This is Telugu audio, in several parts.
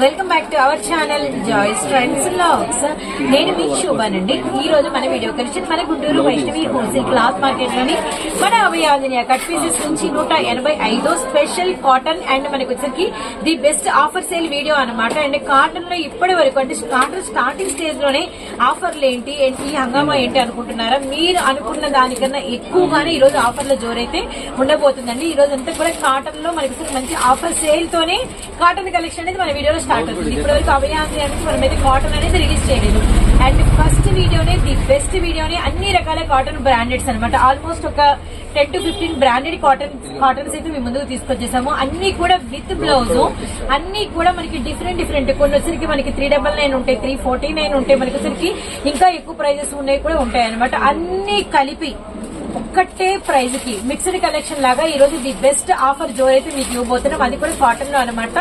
Welcome back to our channel joys friends blogs నేను మీ శోభానండి. ఈ రోజు మన వీడియో కలిసి మన గుంటూరు వైష్ణవి హోల్సేల్ క్లాత్ మార్కెట్లోని మన అభయాదినియ కట్ పీసెస్ నుంచి నూట ఎనభై ఐదో స్పెషల్ కాటన్ అండ్ మనకి వచ్చరికి the best offer sale video అన్నమాట. అండ్ కాటన్లో ఇప్పటి వరకు అంటే కాటన్ స్టార్టింగ్ స్టేజ్లోనే ఆఫర్లు ఏంటి ఏంటి ఈ హంగామా ఏంటి అనుకుంటున్నారా? మీరు అనుకున్న దానికన్నా ఎక్కువగానే ఈ రోజు ఆఫర్ల జోరైతే ఉండబోతుందండి. ఈ రోజు అంతా కూడా కాటన్లో మనకి మంచి ఆఫర్ సేల్ తోనే కాటన్ కలెక్షన్ అనేది మన వీడియోలో స్టార్ట్ అవుతుంది. ఇప్పటివరకు వరకు అనేది మనం అయితే కాటన్ అనేది రిలీజ్ చేయలేదు. అండ్ ఫస్ట్ వీడియోనే ది బెస్ట్ వీడియోనే అన్ని రకాల కాటన్ బ్రాండెడ్స్ అనమాట ఆల్మోస్ట్ ఒక ten to fifteen branded cotton cottons అయితే మేము ముందుకు తీసుకొచ్చేసాము. అన్ని కూడా విత్ బ్లౌజ్ అన్ని కూడా మనకి డిఫరెంట్ డిఫరెంట్ కొన్ని వచ్చరికి మనకి త్రీ డబల్ నైన్ ఉంటాయి త్రీ ఫోర్టీ నైన్ ఉంటాయి. మనకి వచ్చరికి ఇంకా ఎక్కువ ప్రైజెస్ ఉన్నాయి కూడా ఉంటాయి అనమాట అన్ని కలిపి ఒక్కటే ప్రైజ్కి మిక్స్డ్ కలెక్షన్ లాగా ఈ రోజు ది బెస్ట్ ఆఫర్ జో అయితే మీకు ఇవ్వబోతున్నాం. అది కూడా కాటన్లో అనమాట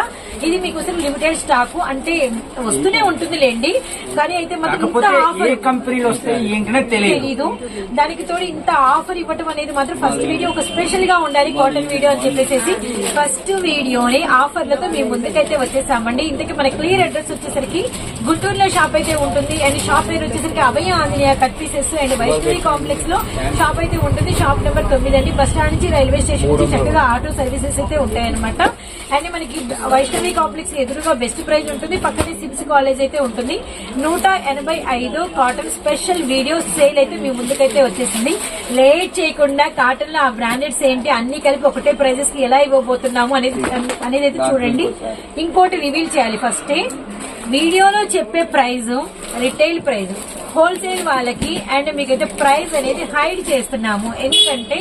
ఇది మీకు అసలు లిమిటెడ్ స్టాక్ అంటే వస్తూనే ఉంటుంది లేండి. కానీ అయితే ఇంత ఏ ఆఫర్ కంపెనీలు వస్తాయి ఏంటనే తెలియదు దానికి తోడు ఇంత ఆఫర్ ఇవ్వటం అనేది మాత్రం ఫస్ట్ వీడియో ఒక స్పెషల్గా ఉండాలి కాటన్ వీడియో అని చెప్పేసి ఫస్ట్ వీడియోని ఆఫర్లతో మేము ముందుకైతే వచ్చేసామండి. ఇంతకీ మన క్లియర్ అడ్రస్ వచ్చేసరికి గుంటూరులో షాప్ అయితే ఉంటుంది. అండ్ షాప్ పేరు వచ్చేసరికి Abhaya Anjaneya cut pieces and Vaishnavi కాంప్లెక్స్లో షాప్ అయితే ఉంటుంది. షాప్ నెంబర్ తొమ్మిది అండి. బస్ స్టాండ్ నుంచి రైల్వే స్టేషన్ నుంచి చక్కగా ఆటో సర్వీసెస్ అయితే ఉంటాయన్నమాట. అండ్ మనకి వైష్ణవి కాంప్లెక్స్ ఎదురుగా బెస్ట్ ప్రైజ్ ఉంటుంది. పక్కనే సిమ్స్ కాలేజ్ అయితే ఉంటుంది. నూట ఎనభై ఐదు కాటన్ స్పెషల్ వీడియో సేల్ అయితే మీ ముందుకైతే వచ్చేసింది. లేట్ చేయకుండా కాటన్లో ఆ బ్రాండెడ్స్ ఏంటి అన్ని కలిపి ఒకటే ప్రైజెస్కి ఎలా ఇవ్వబోతున్నాము అనేది అనేది అయితే చూడండి. ఇంకోటి రివీల్ చేయాలి ఫస్టే. వీడియోలో చెప్పే ప్రైజ్ రిటైల్ ప్రైజ్ హోల్సేల్ వాళ్ళకి అండ్ మీకైతే ప్రైస్ అనేది హైడ్ చేస్తున్నాము. ఎందుకంటే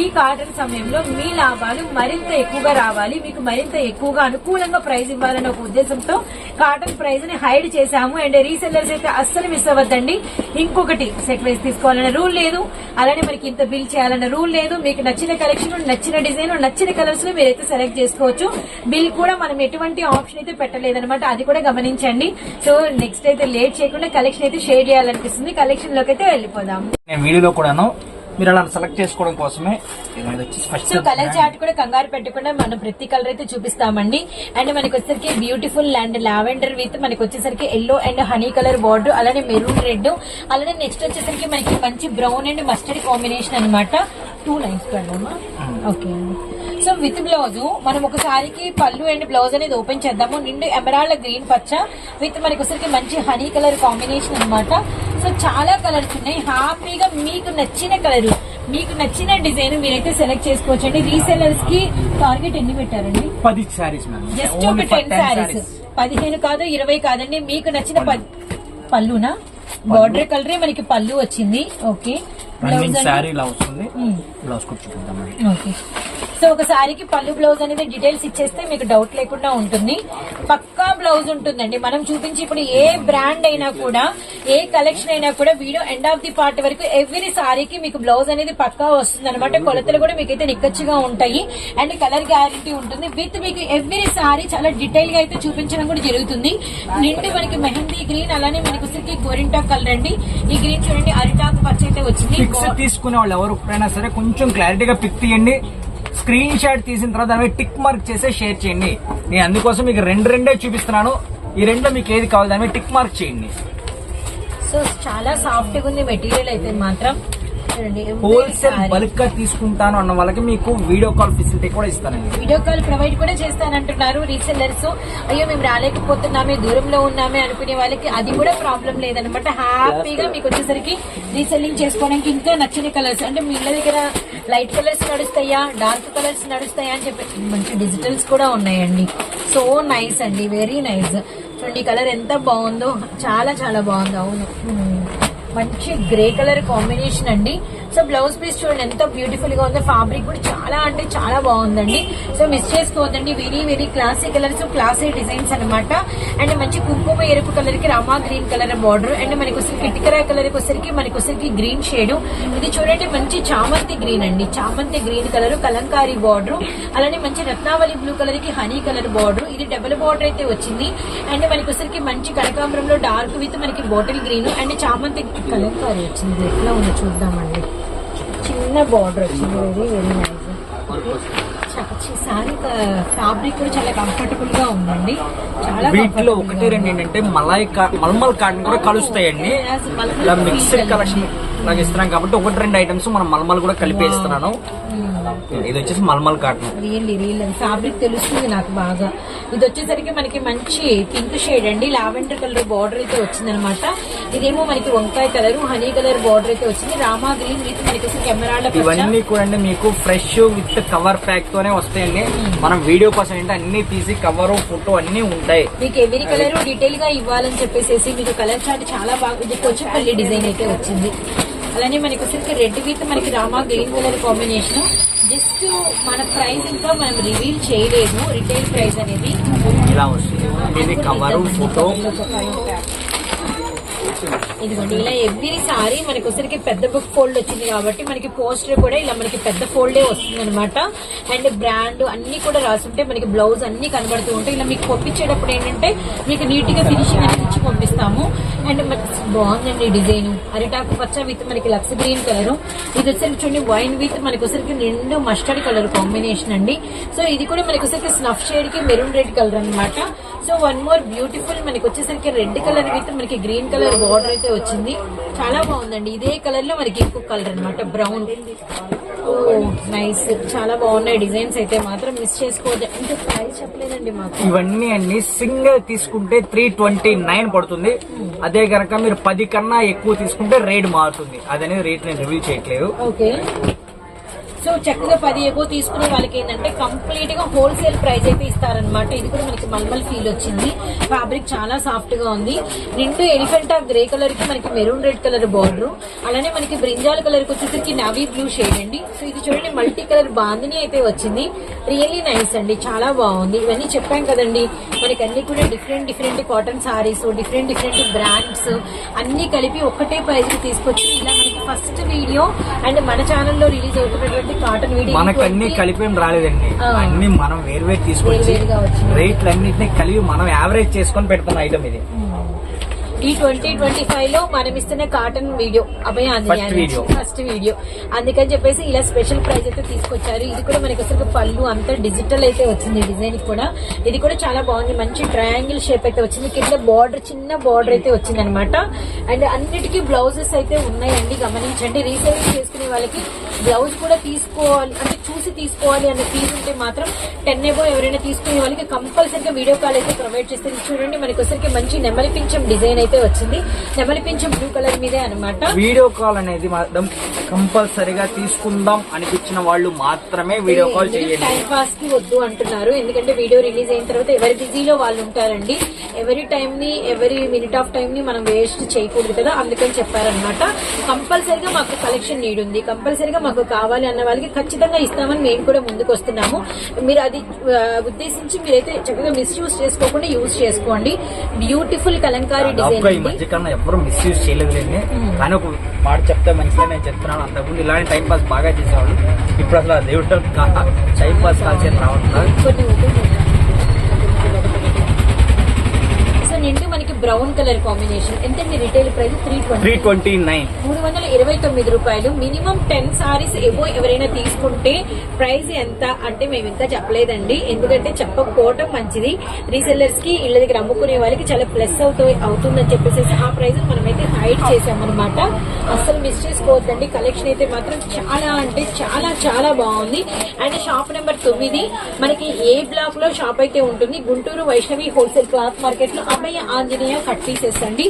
ఈ కాటన్ సమయంలో మీ లాభాలు మరింత ఎక్కువగా రావాలి మీకు మరింత ఎక్కువగా అనుకూలంగా ప్రైజ్ ఇవ్వాలనే ఒక ఉద్దేశంతో కాటన్ ప్రైజ్ని హైడ్ చేశాము. అండ్ రీసెల్లర్స్ అయితే అస్సలు మిస్ అవ్వద్దండి. ఇంకొకటి సెట్ వైజ్ తీసుకోవాలన్న రూల్ లేదు. అలానే మనకి ఇంత బిల్ చేయాలన్న రూల్ లేదు. మీకు నచ్చిన కలెక్షన్ నచ్చిన డిజైన్ నచ్చిన కలర్స్లో మీరైతే సెలెక్ట్ చేసుకోవచ్చు. బిల్ కూడా మనం ఎటువంటి ఆప్షన్ అయితే పెట్టలేదన్నమాట. అది కూడా గమనించండి. సో నెక్స్ట్ అయితే లేట్ చేయకుండా కలెక్షన్ అయితే షేర్ చేయాలనిపిస్తుంది. కలెక్షన్లోకి అయితే వెళ్ళిపోదాం. నేను వీడియోలో కూడాను మీరు అలా సెలెక్ట్ చేసుకోవడం కోసమే సో కలర్ చార్ట్ కూడా కంగారు పెట్టకుండా మనం ప్రతి కలర్ అయితే చూపిస్తామండి. అండ్ మనకి వచ్చేసరికి బ్యూటిఫుల్ అండ్ లావెండర్ విత్ మనకి వచ్చేసరికి yellow and honey colour border అలానే మెరూన్ రెడ్ అలానే నెక్స్ట్ వచ్చేసరికి మనకి మంచి బ్రౌన్ అండ్ మస్టర్డ్ కాంబినేషన్ అన్నమాట. Two lines okay so with blouse. మనం ఒకసారికి పళ్ళు అండ్ బ్లౌజ్ అనేది ఓపెన్ చేద్దాము. నిండు ఎమరాల్డ్ గ్రీన్ పచ్చ విత్ మనకి వచ్చరికి మంచి హనీ కలర్ కాంబినేషన్ అన్నమాట. సో చాలా కలర్స్ ఉన్నాయి. హ్యాపీగా మీకు నచ్చిన కలర్ మీకు నచ్చిన డిజైన్ మీరైతే సెలెక్ట్ చేసుకోవచ్చు అండి రీసెలర్స్కి టార్గెట్ ఎన్ని పెట్టారండి? పది శారీస్ జస్ట్ ఒక టెన్ శారీస్. పదిహేను కాదు ఇరవై కాదండి. మీకు నచ్చిన పళ్ళునా? బార్డర్ కలరే మనకి పళ్ళు వచ్చింది. ఓకే బ్లౌజ్ ఇలా వస్తుంది. ఓకే సో ఒక సారీకి పళ్ళు బ్లౌజ్ అనేది డీటెయిల్స్ ఇచ్చేస్తే మీకు డౌట్ లేకుండా ఉంటుంది. పక్కా బ్లౌజ్ ఉంటుందండి. మనం చూపించి ఇప్పుడు ఏ బ్రాండ్ అయినా కూడా ఏ కలెక్షన్ అయినా కూడా video end of the part వరకు ఎవ్రీ సారీకి మీకు బ్లౌజ్ అనేది పక్కా వస్తుంది అనమాట కొలతలు కూడా మీకైతే నిక్కచ్చిగా ఉంటాయి. అండ్ కలర్ గ్యారంటీ ఉంటుంది. విత్ మీకు ఎవ్రీ సారీ చాలా డీటెయిల్గా అయితే చూపించడం కూడా జరుగుతుంది. నిండు మనకి మెహందీ గ్రీన్ అలానే మనకు వచ్చరికి గోరింటాక్ కలర్ అండి. ఈ గ్రీన్ చూడండి అరిటాక్ పచ్చ అయితే వచ్చింది. తీసుకునే వాళ్ళు ఎవరు సరే కొంచెం క్లారిటీగా పిక్ తీయండి. స్క్రీన్ షాట్ తీసిన తర్వాత దాని టిక్ మార్క్ చేసే షేర్ చేయండి. నేను అందుకోసం మీకు రెండు రెండే చూపిస్తున్నాను. ఈ రెండులో మీకు ఏది కావాలి దాని టిక్ మార్క్ చేయండి. సో చాలా సాఫ్ట్గా ఉంది మెటీరియల్ అయితే మాత్రం. హోల్సేల్. బల్క్గా తీసుకుంటాను అన్న వాళ్ళకి మీకు వీడియో కాల్ ఫెసిలిటీ కూడా ఇస్తానండి. వీడియో కాల్ ప్రొవైడ్ కూడా చేస్తానంటున్నారు రీసెల్లర్స్. అయ్యో మేము రాలేకపోతున్నామే దూరంలో ఉన్నామే అనుకునే వాళ్ళకి అది కూడా ప్రాబ్లం లేదనమాట హ్యాపీగా మీకు వచ్చేసరికి రీసెల్లింగ్ చేసుకోవడానికి ఇంకా నచ్చిన కలర్స్. అంటే మీ ఇళ్ళ దగ్గర లైట్ కలర్స్ నడుస్తాయా డార్క్ కలర్స్ నడుస్తాయా అని చెప్పి మంచి డిజిటల్స్ కూడా ఉన్నాయండి. సో నైస్ అండి వెరీ నైస్. చూడండి కలర్ ఎంత బాగుందో. చాలా చాలా బాగుంది. అవును. మంచి గ్రే కలర్ కాంబినేషన్ అండి. సో బ్లౌజ్ పీస్ చూడండి ఎంత బ్యూటిఫుల్గా ఉంది. ఫ్యాబ్రిక్ కూడా చాలా అంటే చాలా బాగుందండి. సో మిస్ చేసుకోవద్దండి. Very very classy colours classy designs అన్నమాట. అండ్ మంచి కుంకుమ ఎరుపు కలర్కి Rama green colour border and మనకి వచ్చరికి ఇటుకరా కలర్కి వచ్చరికి మనకి వచ్చరికి గ్రీన్ షేడ్ ఇది చూడండి మంచి చామంతి గ్రీన్ అండి. చామంతి గ్రీన్ కలర్ కలంకారీ బార్డర్ అలానే మంచి రత్నావళి బ్లూ కలర్కి హనీ కలర్ బార్డర్ ఇది డబుల్ బార్డర్ అయితే వచ్చింది. అండ్ మనకి వచ్చరికి మంచి కనకాంబరంలో డార్క్ విత్ మనకి బాటిల్ గ్రీన్ అండ్ చామంతి కలంకారీ వచ్చింది. ఎట్లా ఉందో చూద్దామండి. చిన్న బార్డర్ వచ్చింది very very nice sari fabric కూడా చాలా కంఫర్టబుల్గా ఉందండి. చాలా వీటిలో ఒకటి రెండు. ఏంటంటే మలాయ్ మల్మల్ కాటన్ కూడా కలుస్తాయండి. ఇలా మిక్స్డ్. కలెక్షన్ లాగా ఇస్తున్నాం కాబట్టి ఒకటి రెండు ఐటమ్స్ మనం మల్మల్ కూడా కలిపి ఇస్తున్నాను ఇది వచ్చేసి mulmul cotton. Really real fabric తెలుస్తుంది నాకు బాగా. ఇది వచ్చేసరికి మనకి మంచి పింక్ షేడ్ అండి. లావెండర్ కలర్ బార్డర్ అయితే వచ్చిందనమాట. ఇదేమో మనకి వంకాయ కలర్ హనీ కలర్ బార్డర్ అయితే వచ్చింది. రామా గ్రీన్ విత్ మనకి కెమెరాల ఇవన్నీ కూడా మీకు ఫ్రెష్ విత్ కవర్ ప్యాక్ తోనే వస్తాయండి. మనం వీడియో కోసం ఏంటంటే అన్ని తీసి కవర్ ఫోటో అన్ని ఉంటాయి. మీకు ఎవరి కలర్ డీటెయిల్గా ఇవ్వాలని చెప్పేసి మీకు కలర్ చార్ట్ చాలా బాగా ఇది కొచ్చిపల్లి డిజైన్ అయితే వచ్చింది. అలానే మనకి వచ్చేసరికి రెడ్ విత్ మనకి Rama green colour combination just మన ప్రైస్ ఇంకా మనం రివీల్ చేయలేదు. రిటైల్ ప్రైస్ అనేది. ఇలా వస్తుంది. ఇది కవర్ ఫోటో ఇదిగోండి ఇలా ఎవ్రీ సారీ మనకి వచ్చరికి పెద్ద బుక్ ఫోల్డ్ వచ్చింది కాబట్టి మనకి పోస్టర్ కూడా ఇలా మనకి పెద్ద ఫోల్డే వస్తుంది అనమాట అండ్ బ్రాండ్ అన్ని కూడా రాసుంటే మనకి బ్లౌజ్ అన్ని కనబడుతూ ఉంటాయి. ఇలా మీకు పంపించేటప్పుడు ఏంటంటే మీకు నీట్గా ఫినిషింగ్ అనేది ఇచ్చి పంపిస్తాము. అండ్ మనకి బాగుందండి డిజైన్. అరిటాకు పచ్చ విత్ మనకి లక్స్ గ్రీన్ కలర్. ఇది వచ్చరికి చూడండి వైన్ విత్ మనకి వచ్చరికి రెండు మస్టర్డ్ కలర్ కాంబినేషన్ అండి. సో ఇది కూడా మనకి వచ్చరికి స్నఫ్ షేడ్కి మెరూన్ రెడ్ కలర్ అన్నమాట. సో వన్ మోర్ బ్యూటిఫుల్ మనకి వచ్చేసరికి రెడ్ కలర్ విత్ మనకి గ్రీన్ కలర్ బార్డర్ అయితే వచ్చింది. చాలా బాగుందండి. ఇదే కలర్లో మనకి ఇంకొక కలర్ అన్నమాట. బ్రౌన్ ఓ నైస్ చాలా బాగున్నాయి డిజైన్స్ అయితే మాత్రం మిస్ చేసుకోవద్దు. ఇంకా ప్రైస్ చెప్పలేదండి మాకు. ఇవన్నీ అన్ని సింగిల్ తీసుకుంటే త్రీ ట్వంటీ నైన్ పడుతుంది. అదే గనక మీరు పది కన్నా ఎక్కువ తీసుకుంటే రేట్ మారుతుంది. అదనేది రేట్ నేను రివీల్ చేయట్లేదు. ఓకే. సో చక్కగా పది ఎక్కువ తీసుకునే వాళ్ళకి ఏంటంటే కంప్లీట్గా హోల్సేల్ ప్రైస్ అయితే ఇస్తారనమాట ఇది కూడా మనకి మల్మల్ ఫీల్ వచ్చింది. ఫ్యాబ్రిక్ చాలా సాఫ్ట్గా ఉంది. నిండు ఎలిఫెంటా గ్రే కలర్కి మనకి మెరూన్ రెడ్ కలర్ బార్డర్. అలానే మనకి బ్రింజాల్ కలర్కి వచ్చేసరికి నవీ బ్లూ షేడ్ అండి. సో ఇది చూడండి మల్టీ కలర్ బాందిని అయితే వచ్చింది. రియల్లీ నైస్ అండి. చాలా బాగుంది. ఇవన్నీ చెప్పాం కదండి. మనకి అన్ని కూడా different different cotton saris different different brands అన్ని కలిపి ఒకటే ప్రైజ్ తీసుకొచ్చి ఇలా మనకి ఫస్ట్ వీడియో అండ్ మన ఛానల్లో రిలీజ్ అవుతున్నటువంటి కాటన్ వీడియో మనకు అన్ని కలిపి రాలేదండి. అన్ని మనం వేరు వేరు తీసుకొచ్చి. రేట్లు అన్నింటినీ కలిపి మనం యావరేజ్ చేసుకొని పెడుతున్న ఐటమ్ ఇది ఈ ట్వంటీ ట్వంటీ ఫైవ్లో మనం ఇస్తున్న cotton video Abhaya video. First video అందుకని చెప్పేసి ఇలా స్పెషల్ ప్రైస్ అయితే తీసుకొచ్చారు. ఇది కూడా మనకి అసలు పళ్ళు అంతా డిజిటల్ అయితే వచ్చింది డిజైన్ కూడా. ఇది కూడా చాలా బాగుంది. మంచి ట్రయాంగిల్ షేప్ అయితే వచ్చింది. కింద బార్డర్ చిన్న బార్డర్ అయితే వచ్చింది అనమాట అండ్ అన్నిటికీ బ్లౌజెస్ అయితే ఉన్నాయండి. గమనించండి. రీసేలింగ్ చేసుకునే వాళ్ళకి బ్లౌజ్ కూడా తీసుకోవాలి. అంటే చూసి తీసుకోవాలి అనే ఫీజ్ ఉంటే మాత్రం టెన్ ఎబో ఎవరైనా తీసుకునే వాళ్ళకి కంపల్సరీగా వీడియో కాల్ అయితే ప్రొవైడ్ చేస్తే చూడండి మనకి మంచి నెమలి పింఛం డిజైన్ అయితే వచ్చింది. నెమలి పింఛం బ్లూ కలర్ మీదే అనమాట వీడియో కాల్ అనేది మాత్రం కంపల్సరిగా తీసుకుందాం అనిపించిన వాళ్ళు మాత్రమే వీడియో కాల్ చేయండి. టైం పాస్కి వద్దు అంటున్నారు. ఎందుకంటే వీడియో రిలీజ్ అయిన తర్వాత ఎవరి బిజీలో వాళ్ళు ఉంటారండి. ఎవరి టైం ని ఎవరి మినిట్ ఆఫ్ టైం ని మనం వేస్ట్ చేయకూడదు కదా అందుకని చెప్పారనమాట కంపల్సరిగా మాకు కలెక్షన్ నీడ్ ఉంది. కంపల్సరిగా మాకు కావాలి అన్న వాళ్ళకి ఖచ్చితంగా ఇస్తామని మేము కూడా ముందుకు వస్తున్నాము. మీరు అది ఉద్దేశించి మీరైతే చక్కగా మిస్యూజ్ చేసుకోకుండా యూజ్ చేసుకోండి. బ్యూటిఫుల్ కలంకారీ దాదాపుగా డిజైన్ ఈ మధ్య కాలంలో ఎవరు మిస్యూజ్ చేయలేదులేండి. కానీ ఒక మాట చెప్తే మంచిగా నేను చెప్తున్నాను. అంతకుముందు ఇలాంటి టైం పాస్ బాగా చేసేవాళ్ళు. ఇప్పుడు అసలు దేవుడు టైం పాస్ కాల్సేది రావట్లేదు కొన్ని ఉంటుంది. సో నిండు మనకి బ్రౌన్ కలర్ కాంబినేషన్. ఎంతండి retail price? Three three twenty nine మూడు వందల ఇరవై తొమ్మిది రూపాయలు. మినిమం టెన్ సారీస్ ఏవో ఎవరైనా తీసుకుంటే ప్రైస్ ఎంత? అంటే మేము ఇంకా చెప్పలేదండి. ఎందుకంటే చెప్పకపోవటం మంచిది. రీసెల్లర్స్కి ఇళ్ళ దగ్గర అమ్ముకునే వాళ్ళకి చాలా ప్లస్ అవుతూ అవుతుందని చెప్పేసి ఆ ప్రైస్ మనమైతే హైడ్ చేసామన్నమాట అస్సలు మిస్ చేసుకోవద్దండి. కలెక్షన్ అయితే మాత్రం చాలా అంటే చాలా చాలా బాగుంది. అండ్ షాప్ నెంబర్ తొమ్మిది. మనకి ఏ బ్లాక్లో షాప్ అయితే ఉంటుంది? గుంటూరు వైష్ణవి హోల్సేల్ క్లాత్ మార్కెట్లో అభయ ఆంజనేయ కట్ పీసెస్ అండి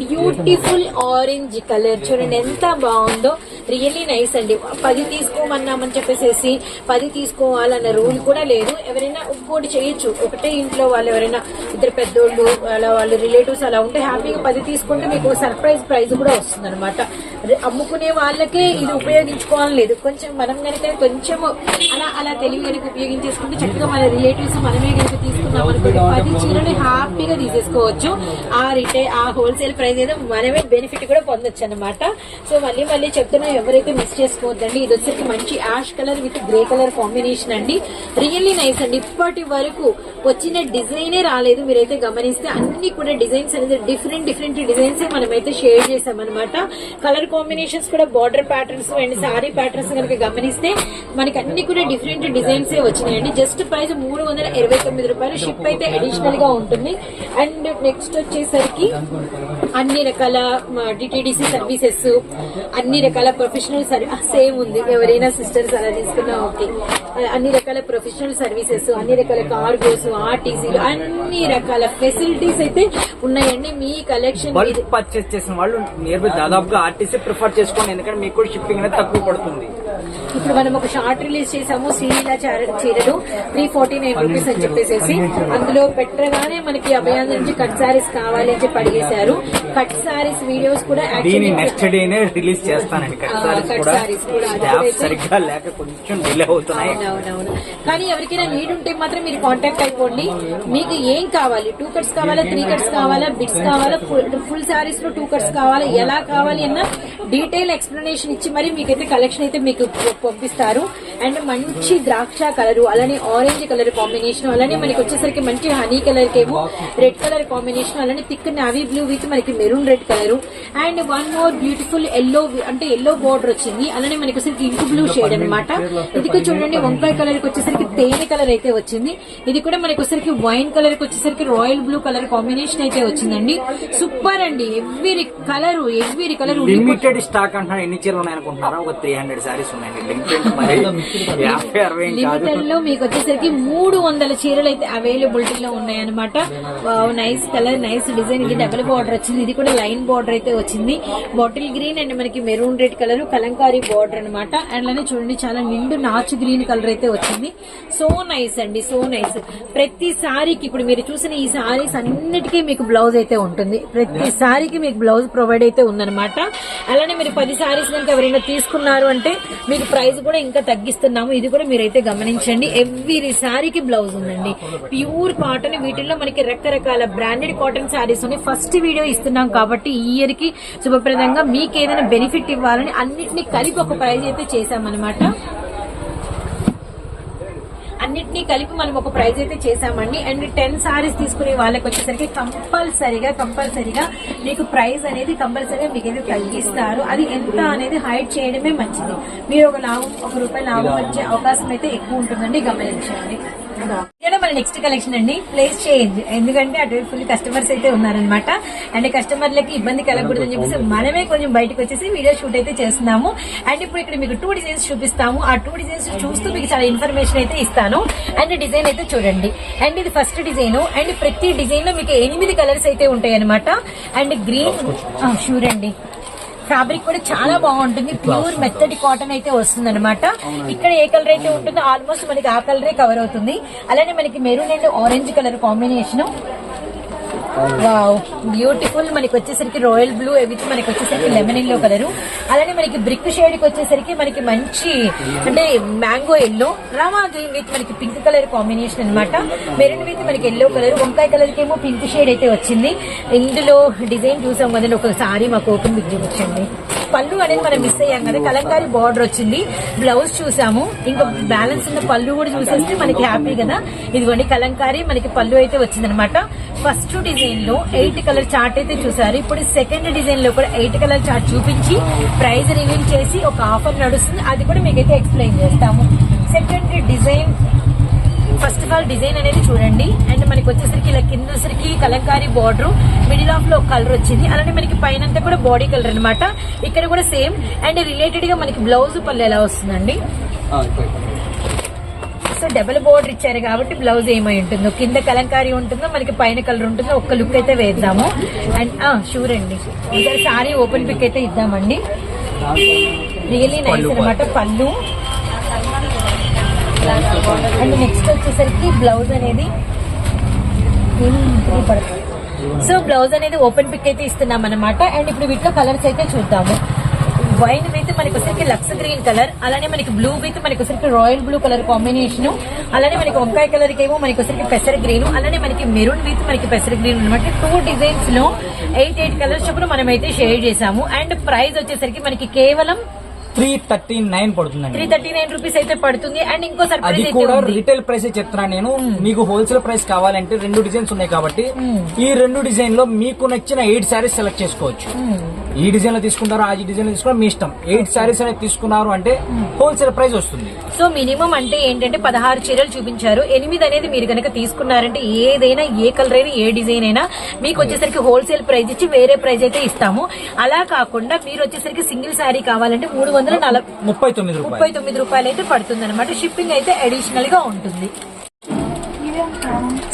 బ్యూటిఫుల్ ఆరెంజ్ కలర్ చూడండి ఎంత బాగుందో. రియల్లీ నైస్ అండి. పది తీసుకోమన్నామని చెప్పేసి పది తీసుకోవాలన్న రూల్ కూడా లేదు. ఎవరైనా ఇంకోటి చేయొచ్చు. ఒకటే ఇంట్లో వాళ్ళు ఎవరైనా ఇద్దరు పెద్దోళ్ళు అలా వాళ్ళు రిలేటివ్స్ అలా ఉంటే హ్యాపీగా పది తీసుకుంటే మీకు సర్ప్రైజ్ ప్రైజ్ కూడా వస్తుంది అనమాట అమ్ముకునే వాళ్ళకే ఇది ఉపయోగించుకోవాలని లేదు. కొంచెం మనం కనుక కొంచెం అలా అలా తెలివి కనుక ఉపయోగించేసుకుంటే చక్కగా మన రిలేటివ్స్ మనమే కనుక తీసుకున్నాం అనుకోండి పది చీరలు హ్యాపీగా తీసేసుకోవచ్చు. ఆ రిటైల్ ఆ హోల్సేల్ ప్రైస్ ఏదో మనమే బెనిఫిట్ కూడా పొందొచ్చు అనమాట సో మళ్ళీ మళ్ళీ చెప్తున్నా ఎవరైతే మిస్ చేసుకోవద్దండి ఇది వచ్చేసి మంచి ash colour with grey colour combination అండి. రియల్లీ నైస్ అండి. ఇప్పటి వరకు వచ్చిన డిజైనే రాలేదు. మీరైతే గమనిస్తే అన్ని కూడా డిజైన్స్ అనేది డిఫరెంట్ డిఫరెంట్ డిజైన్స్ మనమైతే షేర్ చేసాం అనమాట కలర్ కాంబినేషన్స్ కూడా border patterns and sari patterns కనుక గమనిస్తే మనకి అన్ని కూడా డిఫరెంట్ డిజైన్స్ వచ్చినాయండి. జస్ట్ ప్రైస్ మూడు వందల ఇరవై తొమ్మిది రూపాయలు షిప్ అయితే అడిషనల్గా ఉంటుంది. అండ్ నెక్స్ట్ వచ్చేసరికి అన్ని రకాల డిటిడిసి సర్వీసెస్ అన్ని రకాల ప్రొఫెషనల్ సర్వీస్ సేమ్ ఉంది. ఎవరైనా సిస్టర్స్ అలా తీసుకున్నా ఓకే. అన్ని రకాల ప్రొఫెషనల్ సర్వీసెస్ అన్ని రకాల కార్గోస్ ఆర్టీసీలు అన్ని రకాల ఫెసిలిటీస్ అయితే ఉన్నాయండి. మీ కలెక్షన్ పర్చేస్ చేసిన వాళ్ళు నియర్ దాదాపుగా ఆర్టీసీ ప్రిఫర్ చేసుకోండి. ఎందుకంటే మీకు కూడా షిప్పింగ్ అనేది తక్కువ పడుతుంది. ఇప్పుడు మనం ఒక షార్ట్ రిలీజ్ చేసాము చార- చీరలు త్రీ ఫార్టీ నైన్ రూపీస్ అని చెప్పేసి అందులో పెట్టగానే మనకి అభయాంధ్ర నుంచి కట్ సారీస్ కావాలి అని చెప్పి అడిగేశారు. కట్ సారీస్ వీడియోస్ కూడా నెక్స్ట్ డేనే రిలీజ్ చేస్తానండి. కట్ సారీస్ కూడా లేక కొంచెం డిలే అవుతున్నాయి. కానీ ఎవరికైనా నీడ్ ఉంటే మాత్రం మీరు కాంటాక్ట్ అయిపోండి. మీకు ఏం కావాలి? టూ కట్స్ కావాలా త్రీ కట్స్ కావాలా బిట్స్ కావాలా ఫుల్ సారీస్లో టూ కట్స్ కావాలా ఎలా కావాలి అన్న డీటెయిల్ ఎక్స్ప్లెనేషన్ ఇచ్చి మరి మీకైతే కలెక్షన్ అయితే మీకు పంపిస్తారు. అండ్ మంచి ద్రాక్ష కలర్ అలానే ఆరెంజ్ కలర్ కాంబినేషన్ అలానే మనకి వచ్చేసరికి మంచి హనీ కలర్ కేమో రెడ్ కలర్ కాంబినేషన్ అలానే థిక్ నావీ బ్లూ విత్ మనకి maroon red colour and one more beautiful yellow అంటే ఎల్లో బోర్డర్ వచ్చింది. అలానే మనకి వచ్చేసరికి ఇంకు బ్లూ షేడ్ అనమాట ఇది కూడా చూడండి వంకాయ కలర్కి వచ్చేసరికి తేనె కలర్ అయితే వచ్చింది. ఇది కూడా మనకి వచ్చేసరికి వైన్ కలర్కి వచ్చేసరికి రాయల్ బ్లూ కలర్ కాంబినేషన్ అయితే వచ్చిందండి. సూపర్ అండి. Every colour every colour limited stock అంటున్నా ఎన్ని చీరలు ఉన్నాయి అనుకుంటున్నారా ఒక త్రీ హండ్రెడ్ సారీస్ ఉన్నాయండి లిమిటెడ్ మరి? యాభై అరవై ఏం కాదు. లిమిటెడ్లో మీకు వచ్చేసరికి మూడు వందల చీరలు అయితే అవైలబిలిటీ లో ఉన్నాయన్నమాట. నైస్ కలర్ నైస్ డిజైన్ ఇది డబుల్ బార్డర్ వచ్చింది. ఇది కూడా లైన్ బార్డర్ అయితే వచ్చింది. బాటిల్ గ్రీన్ అండ్ మనకి maroon red colour Kalamkari border అనమాట అలానే చూడండి చాలా నిండు నాచు గ్రీన్ కలర్ అయితే వచ్చింది. సో నైస్ అండి సో నైస్ ప్రతి సారీకి ఇప్పుడు మీరు చూసిన ఈ సారీస్ అన్నిటికీ మీకు బ్లౌజ్ అయితే ఉంటుంది. ప్రతి సారీకి మీకు బ్లౌజ్ ప్రొవైడ్ అయితే ఉందన్నమాట. అలానే మీరు పది సారీస్ కనుక ఎవరైనా తీసుకున్నారు అంటే మీకు ప్రైస్ కూడా ఇంకా తగ్గిస్తున్నాము. ఇది కూడా మీరైతే గమనించండి. ఎవ్రీ సారీకి బ్లౌజ్ ఉందండి. ప్యూర్ కాటన్ వీటిల్లో మనకి రకరకాల బ్రాండెడ్ కాటన్ సారీస్ ఉన్నాయి. ఫస్ట్ వీడియో ఇస్తున్నాం కాబట్టి ఈ ఇయర్కి శుభప్రదంగా మీకు ఏదైనా బెనిఫిట్ ఇవ్వాలని అన్నింటినీ కలిపి ఒక ప్రైజ్ అయితే చేశామన్నమాట. అన్నిటినీ కలిపి మనం ఒక ప్రైజ్ అయితే చేసామండి అండ్ టెన్ సారీస్ తీసుకునే వాళ్ళకి వచ్చేసరికి కంపల్సరీగా కంపల్సరీగా మీకు ప్రైస్ అనేది కంపల్సరీగా మీకు అయితే తగ్గిస్తారు. అది ఎంత అనేది హైడ్ చేయడమే మంచిది. మీరు ఒక లాభం ఒక రూపాయి లాభం వచ్చే అవకాశం అయితే ఎక్కువ ఉంటుందండి. గమనించండి. ఇదే మన నెక్స్ట్ కలెక్షన్ అండి. ప్లేస్ చేంజ్ ఎందుకంటే అటు ఫుల్ కస్టమర్స్ అయితే ఉన్నారనమాట అండ్ కస్టమర్లకి ఇబ్బంది కలగకూడదని చెప్పేసి మనమే కొంచెం బయటకు వచ్చేసి వీడియో షూట్ అయితే చేస్తున్నాము. అండ్ ఇప్పుడు ఇక్కడ మీకు టూ డిజైన్స్ చూపిస్తాము. ఆ టూ డిజైన్స్ చూస్తూ మీకు చాలా ఇన్ఫర్మేషన్ అయితే ఇస్తాను. అండ్ డిజైన్ అయితే చూడండి. అండ్ ఇది ఫస్ట్ డిజైన్ అండ్ ప్రతి డిజైన్లో మీకు ఎనిమిది కలర్స్ అయితే ఉంటాయి అనమాట అండ్ గ్రీన్ షూర్ అండి ఫ్యాబ్రిక్ కూడా చాలా బాగుంటుంది. ప్యూర్ మెత్తటి కాటన్ అయితే వస్తుంది అనమాట ఇక్కడ ఏ కలర్ అయితే ఉంటుందో ఆల్మోస్ట్ మనకి ఆ కలరే కవర్ అవుతుంది. అలానే మనకి maroon and orange colour combination wow beautiful మనకి వచ్చేసరికి రాయల్ బ్లూ విత్ మనకి వచ్చేసరికి లెమన్ ఎల్లో కలర్ అలానే మనకి బ్రిక్ షేడ్కి వచ్చేసరికి మనకి మంచి అంటే mango yellow Rama green with మనకి పింక్ కలర్ కాంబినేషన్ అన్నమాట. మెరూన్ విత్ మనకి ఎల్లో కలర్ వంకాయ కలర్కి ఏమో పింక్ షేడ్ అయితే వచ్చింది. ఇందులో డిజైన్ చూసాం కదండి ఒకసారి మాకు ఓపెన్ బిగ్ చూపించండి పళ్ళు అనేది మనం మిస్ అయ్యాం కదా కలంకారీ బార్డర్ వచ్చింది. బ్లౌజ్ చూసాము. ఇంకా బ్యాలెన్స్ ఉన్న పళ్ళు కూడా చూసేస్తే మనకి హ్యాపీ కదా. ఇదిగోండి కలంకారీ మనకి పళ్ళు అయితే వచ్చిందనమాట ఫస్ట్ డిజైన్ లో ఎయిట్ కలర్ చార్ట్ అయితే చూసారు ఇప్పుడు సెకండ్ డిజైన్లో కూడా ఎయిట్ కలర్ చార్ట్ చూపించి ప్రైస్ రివీల్ చేసి ఒక ఆఫర్ నడుస్తుంది. అది కూడా మీకైతే ఎక్స్ప్లెయిన్ చేస్తాము. Second design first of all design అనేది చూడండి. అండ్ మనకి వచ్చేసరికి ఇలా కింద వచ్చేసరికి కలంకారీ బార్డర్ మిడిల్ ఆఫ్లో కలర్ వచ్చింది. అలానే మనకి పైన అంతా కూడా బాడీ కలర్ అనమాట ఇక్కడ కూడా సేమ్ అండ్ రిలేటెడ్గా మనకి బ్లౌజ్ పళ్ళు ఎలా వస్తుందండి? సో డబుల్ బోర్డర్ ఇచ్చారు కాబట్టి బ్లౌజ్ ఏమై ఉంటుందో. కింద కలంకారీ ఉంటుందో మనకి పైన కలర్ ఉంటుందో ఒక్క లుక్ అయితే వేద్దాము. అండ్ షూర్ అండి. ఒకసారి సారీ ఓపెన్ పిక్ అయితే ఇద్దామండి. రియలీ నైస్ అనమాట పళ్ళు. అండ్ నెక్స్ట్ వచ్చేసరికి బ్లౌజ్ అనేది సో బ్లౌజ్ అనేది ఓపెన్ పిక్ అయితే ఇస్తున్నాం అనమాట అండ్ ఇప్పుడు వీటిలో కలర్స్ అయితే చూద్దాము. వైన్ విత్ మనకి వచ్చరికి లక్స్ గ్రీన్ కలర్ అలానే మనకి బ్లూ విత్ మనకి వచ్చరికి రాయల్ బ్లూ కలర్ కాంబినేషన్ అలానే మనకి వంకాయ కలర్కి ఏమో మనకి వచ్చరికి పెసర గ్రీన్ అలానే మనకి మెరూన్ విత్ మనకి పెసర గ్రీన్ అనమాట టూ డిజైన్స్లో ఎయిట్ ఎయిట్ కలర్స్ చొప్పున మనం అయితే షేర్ చేసాము అండ్ ప్రైస్ వచ్చేసరికి మనకి కేవలం త్రీ థర్టీ నైన్ పడుతుందండి. త్రీ థర్టీ నైన్ రూపీస్ అయితే పడుతుంది. అండ్ ఇంకో అది సర్ప్రైజ్ అయితే కూడా రిటైల్ ప్రైస్ చెప్తున్నాను నేను. మీకు హోల్సేల్ ప్రైస్ కావాలంటే రెండు డిజైన్స్ ఉన్నాయి కాబట్టి ఈ రెండు డిజైన్లో మీకు నచ్చిన ఎయిట్ శారీస్ సెలెక్ట్ చేసుకోవచ్చు. ఈ డిజైన్లో తీసుకుంటారు ఆ డిజైన్లో తీసుకున్నారు మీ ఇష్టం. ఎయిట్ శారీస్ అనేది తీసుకున్నారు అంటే హోల్సేల్ ప్రైస్ వస్తుంది. సో మినిమం అంటే ఏంటంటే పదహారు చీరలు చూపించారు. ఎనిమిది అనేది మీరు కనుక తీసుకున్నారంటే ఏదైనా ఏ కలర్ అయినా ఏ డిజైన్ అయినా మీకు వచ్చేసరికి హోల్సేల్ ప్రైస్ ఇచ్చి వేరే ప్రైస్ అయితే ఇస్తాము. అలా కాకుండా మీరు వచ్చేసరికి సింగిల్ శారీ కావాలంటే మూడు వందల నలభై ముప్పై తొమ్మిది ముప్పై తొమ్మిది రూపాయలు అయితే పడుతుంది అనమాట షిప్పింగ్ అయితే అడిషనల్గా ఉంటుంది.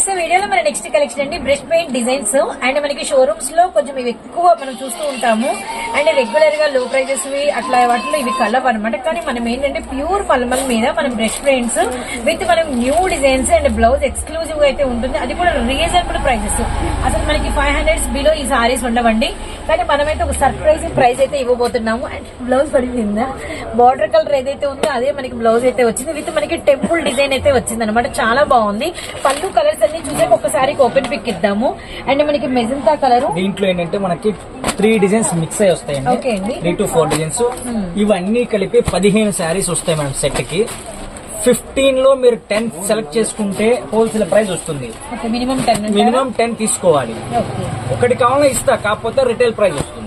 సో వీడియోలో మన నెక్స్ట్ కలెక్షన్ అండి బ్రష్ పెయింట్ డిజైన్స్ అండ్ మనకి షోరూమ్స్లో కొంచెం ఇవి ఎక్కువ మనం చూస్తూ ఉంటాము. అండ్ రెగ్యులర్గా లో ప్రైజెస్ అట్లా వాటిలో ఇవి కలవ్ అనమాట కానీ మనం ఏంటంటే ప్యూర్ మల్మల్ మీద మనం బ్రష్ పెయింట్స్ విత్ మనం న్యూ డిజైన్స్ అండ్ బ్లౌజ్ ఎక్స్క్లూజివ్గా అయితే ఉంటుంది. అది కూడా రీజనబుల్ ప్రైజెస్ అసలు మనకి ఫైవ్ హండ్రెడ్స్ బిలో ఈ సారీస్ ఉండవండి. కానీ మనమైతే ఒక సర్ప్రైజింగ్ ప్రైస్ అయితే ఇవ్వబోతున్నాము. అండ్ బ్లౌజ్ పడిపోయిందా? బార్డర్ కలర్ ఏదైతే ఉందో అదే మనకి బ్లౌజ్ అయితే వచ్చింది. విత్ మనకి టెంపుల్ డిజైన్ అయితే వచ్చింది అనమాట చాలా బాగుంది. పళ్ళు కలర్స్ అన్ని ఒకసారి ఓపెన్ పిక్ ఇద్దాము. అండ్ మనకి మెజంతా కలర్. దీంట్లో ఏంటంటే మనకి త్రీ డిజైన్స్ మిక్స్ అయి ఓకే వస్తాయండి. త్రీ టు ఫోర్ డిజైన్స్ ఇవన్నీ కలిపి పదిహేను శారీస్ వస్తాయి మేడం సెట్కి. ఫిఫ్టీన్లో మీరు టెన్ సెలెక్ట్ చేసుకుంటే హోల్సేల్ ప్రైస్ వస్తుంది. మినిమం టెన్ మినిమం టెన్ తీసుకోవాలి. ఒకటి కావాలన్నా ఇస్తా కాకపోతే రిటైల్ ప్రైస్ వస్తుంది.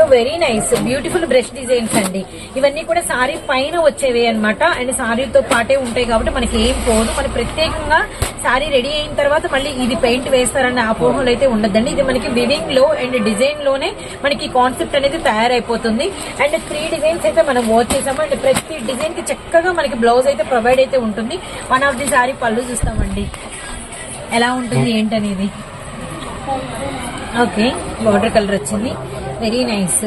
So very nice beautiful brush designs అండి. ఇవన్నీ కూడా సారీ పైన వచ్చేవి అనమాట అండ్ సారీతో పాటే ఉంటాయి కాబట్టి మనకి ఏం పోదు. మన ప్రత్యేకంగా సారీ రెడీ అయిన తర్వాత మళ్ళీ ఇది పెయింట్ వేస్తారన్న అపోహలు అయితే ఉండదండి ఇది మనకి వివింగ్లో అండ్ డిజైన్లోనే మనకి కాన్సెప్ట్ అనేది తయారైపోతుంది. అండ్ త్రీ డిజైన్స్ అయితే మనం వాచ్ చేసాము. అండ్ ప్రతి డిజైన్కి చక్కగా మనకి బ్లౌజ్ అయితే ప్రొవైడ్ అయితే ఉంటుంది. వన్ ఆఫ్ ది సారీ పళ్ళు చూస్తామండి. ఎలా ఉంటుంది ఏంటనేది? ఓకే వాటర్ కలర్ వచ్చింది. వెరీ నైస్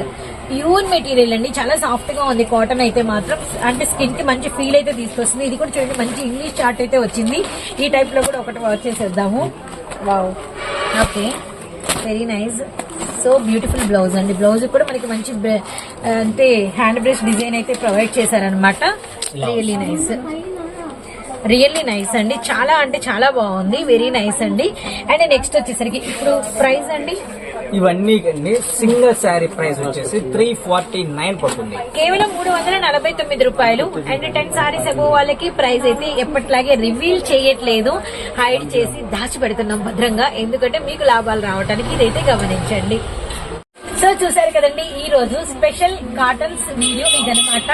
ప్యూర్ మెటీరియల్ అండి. చాలా సాఫ్ట్గా ఉంది కాటన్ అయితే మాత్రం. అంటే స్కిన్కి మంచి ఫీల్ అయితే తీసుకొస్తుంది. ఇది కూడా చూడండి మంచి ఇంగ్లీష్ చార్ట్ అయితే వచ్చింది. ఈ టైప్లో కూడా ఒకటి వచ్చేసేద్దాము wow okay very nice so beautiful blouse అండి. బ్లౌజ్ కూడా మనకి మంచి అంటే హ్యాండ్ బ్రష్ డిజైన్ అయితే ప్రొవైడ్ చేశారనమాట రియల్లీ నైస్ రియల్లీ నైస్ అండి. చాలా అంటే చాలా బాగుంది. వెరీ నైస్ అండి. అండ్ నెక్స్ట్ వచ్చేసరికి ఇప్పుడు ప్రైస్ అండి? ఇవన్నీ సింగిల్ శారీ ప్రైస్ వచ్చేసి త్రీ ఫార్టీ నైన్ పడుతుంది. కేవలం మూడు వందల నలభై తొమ్మిది రూపాయలు. అండ్ టెన్ సారీస్ అబో వాళ్ళకి ప్రైస్ అయితే ఎప్పటిలాగే రివీల్ చేయట్లేదు. హైడ్ చేసి దాచి పెడుతున్నాం భద్రంగా. ఎందుకంటే మీకు లాభాలు రావడానికి ఇదైతే గమనించండి. సో చూసారు కదండి ఈ రోజు స్పెషల్ కాటన్స్ వీడియో ఇదనమాట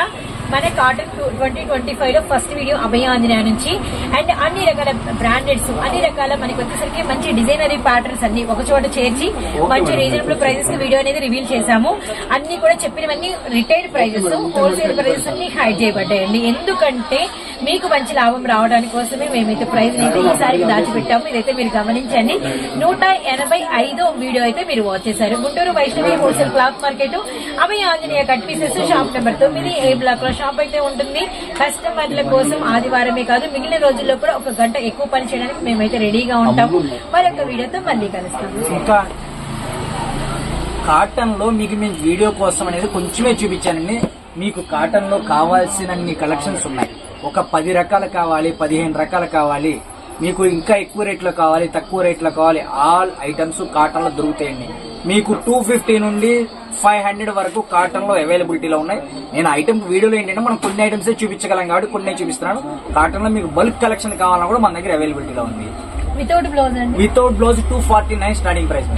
మన కాటన్ ట్వంటీ ట్వంటీ ఫైవ్లో ఫస్ట్ వీడియో అభయ ఆంజనేయ నుంచి. అండ్ అన్ని రకాల బ్రాండెడ్స్ అన్ని రకాల మనకి వచ్చేసరికి మంచి డిజైనరీ ప్యాటర్న్స్ అన్ని ఒక చోట చేర్చి మంచి రీజనబుల్ ప్రైజెస్ వీడియో అనేది రివీల్ చేశాము. అన్ని కూడా చెప్పినవన్నీ రిటైల్ ప్రైజెస్ హోల్సేల్ ప్రైజెస్ అన్ని హైడ్ చేయబడ్డాయండి. ఎందుకంటే మీకు మంచి లాభం రావడానికి కోసమే మేమైతే ప్రైజ్ అయితే ఈసారి దాచిపెట్టాము. ఇదైతే మీరు గమనించండి. నూట ఎనభై ఐదో వీడియో అయితే మీరు వాచ్ చేశారు. Guntur Vaishnavi wholesale cloth market Abhaya Anjaneya cut pieces shop number తొమ్మిది ఏ బ్లాక్లో షాప్ అయితే ఉంటుంది. కస్టమర్ల కోసం ఆదివారమే కాదు మిగిలిన రోజుల్లో కూడా ఒక గంట ఎక్కువ పని చేయడానికి మేమైతే రెడీగా ఉంటాము. మరొక వీడియోతో మళ్ళీ కలుస్తాము కాటన్లో మీకు మేము వీడియో కోసం అనేది కొంచెమే చూపించానండి. మీకు కాటన్లో కావాల్సినన్ని కలెక్షన్స్ ఉన్నాయి. ఒక పది రకాలు కావాలి పదిహేను రకాలు కావాలి. మీకు ఇంకా ఎక్కువ రేట్లో కావాలి తక్కువ రేట్లో కావాలి. ఆల్ ఐటమ్స్ కాటన్లో దొరుకుతాయండి. మీకు టూ ఫిఫ్టీ నుండి ఫైవ్ హండ్రెడ్ వరకు కాటన్లో అవైలబిలిటీలో ఉన్నాయి. నేను ఐటమ్ వీడియోలో ఏంటంటే మనం కొన్ని ఐటమ్స్ చూపించగలం కాబట్టి కొన్ని చూపిస్తున్నాను. కాటన్లో మీకు బల్క్ కలెక్షన్ కావాలన్నా కూడా మన దగ్గర అవైలబిలిటీలో ఉంది. వితౌట్ బ్లౌజ్ అండి? Without blouse two forty nine starting price